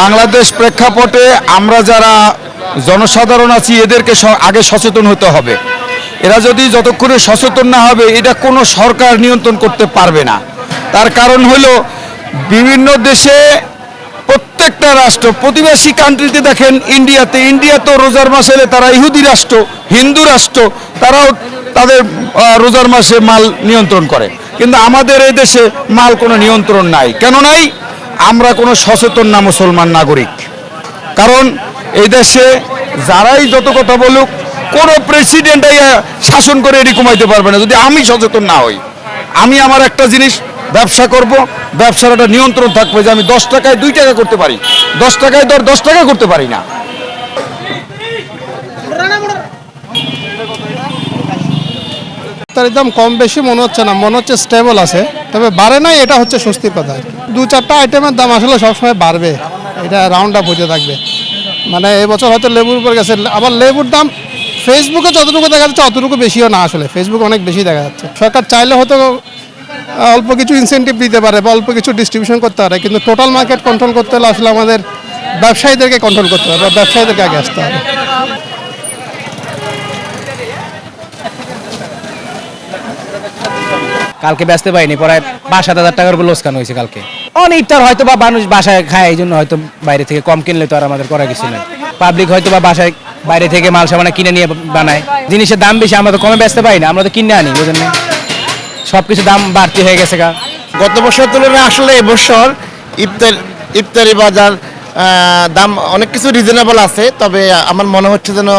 বাংলাদেশ প্রেক্ষাপটে আমরা যারা জনসাধারণ আছি, এদেরকে আগে সচেতন হতে হবে। এরা যদি যতক্ষণে সচেতন না হবে, এটা কোনো সরকার নিয়ন্ত্রণ করতে পারবে না। তার কারণ হলো, বিভিন্ন দেশে প্রত্যেকটা রাষ্ট্র, প্রতিবেশী কান্ট্রিতে দেখেন ইন্ডিয়াতে ইন্ডিয়া তো রোজার মাস তারা ইহুদি রাষ্ট্র, হিন্দু রাষ্ট্র, তারাও তাদের রোজার মাসে মাল নিয়ন্ত্রণ করে। কিন্তু আমাদের এই দেশে মাল কোনো নিয়ন্ত্রণ নাই। কেন নাই? আমরা কোনো সচেতন না মুসলমান নাগরিক। কারণ এই দেশে যারাই যত কথা বলুক, কোনো প্রেসিডেন্ট শাসন করে এটি কমাইতে পারবে না। যদি আমি সচেতন না হই, আমি আমার একটা জিনিস ব্যবসা করব, ব্যবসার একটা নিয়ন্ত্রণ থাকবে যে আমি দশ টাকায় দুই টাকা করতে পারি। দশ টাকায় দর দশ টাকা করতে পারি না। তার দাম কম বেশি, মনে হচ্ছে না। মনে হচ্ছে স্টেবল আছে। তবে বাড়ে নাই, এটা হচ্ছে স্বস্তির কথা। দু চারটা আইটেমের দাম আসলে সবসময় বাড়বে। এটা রাউন্ড আপ হতে থাকবে। মানে এবছর হয়তো লেবুর উপর গেছে। আবার লেবুর দাম ফেসবুকে যতটুকু দেখা যাচ্ছে, অতটুকু বেশিও না আসলে। ফেসবুক অনেক বেশি দেখা যাচ্ছে। সরকার চাইলে হয়তো অল্প কিছু ইনসেন্টিভ দিতে পারে বা অল্প কিছু ডিস্ট্রিবিউশন করতে পারে। কিন্তু টোটাল মার্কেট কন্ট্রোল করতে হলে আসলে আমাদের ব্যবসায়ীদেরকে কন্ট্রোল করতে হবে বা ব্যবসায়ীদেরকে আগে আসতে হবে। কালকে ব্যস্ত পাইনি প্রায় পাঁচ সাত হাজার টাকার উপর লোসকান হয়েছে কালকে। অনেকটার হয়তো বা মানুষ বাসায় খায় এই জন্য হয়তো বাইরে থেকে কম কিনলে তো আর আমাদের করার কিছু নেই। পাবলিক হয়তো বা বাসায় বাইরে থেকে মাল সামানা কিনে নিয়ে বানায়। জিনিসের দাম বেশি, আমরা তো কমে ব্যস্ত পাই না, আমরা তো কিনে আনি বুঝলেন সব কিছু দাম বাড়তি হয়ে গেছে গা। গত বছর তুলনায় আসলে এবছর ইফতার, ইফতারি বাজার দাম অনেক কিছু রিজনেবল আছে, তবে আমার মনে হচ্ছে যেন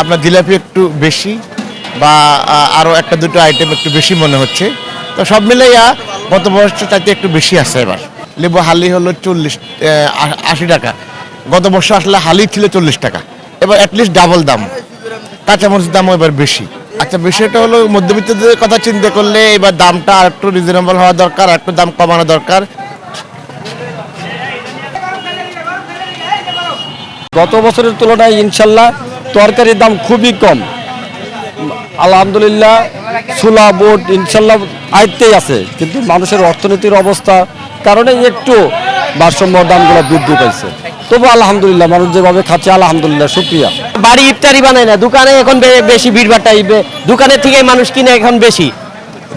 আপনার জিলাপি একটু বেশি। বা আরও একটা দুটো আইটেম একটু বেশি মনে হচ্ছে। তো সব মিলাইয়া গত বছর চাইতে একটু বেশি আছে এবার। লেবু হালি হলো চল্লিশ আশি টাকা। গত বছর আসলে হালি ছিল চল্লিশ টাকা। এবার অ্যাটলিস্ট ডাবল দাম। কাঁচামরিচের দামও এবার বেশি। আচ্ছা বিষয়টা হলো মধ্যবিত্তদের কথা চিন্তা করলে এবার দামটা আর একটু রিজনেবল হওয়া দরকার, আর একটু দাম কমানো দরকার। গত বছরের তুলনায় ইনশাল্লাহ তরকারির দাম খুবই কম। আলহামদুলিল্লাহ, সুলা বোট ইনশাল্লাহ আয়ত্তেই আছে। কিন্তু মানুষের অর্থনীতির অবস্থা কারণে একটু ভারসাম্য দামগুলো বৃদ্ধি পাইছে। তবু আলহামদুলিল্লাহ, মানুষ যেভাবে খাচ্ছে, আলহামদুলিল্লাহ, শুক্রিয়া। বাড়ি ইফতারি বানায় না, দোকানে এখন বেশি ভিড়ভাড়টা দোকানের থেকে মানুষ কিনে এখন বেশি।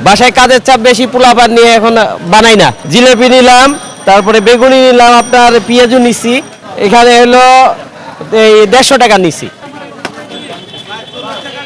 বাসায় কাজের চাপ বেশি, পোলাপান নিয়ে এখন বানাই না। জিলেপি নিলাম, তারপরে বেগুনি নিলাম, আপনার পেঁয়াজু নিছি। এখানে হলো এই দেড়শো টাকা নিছি।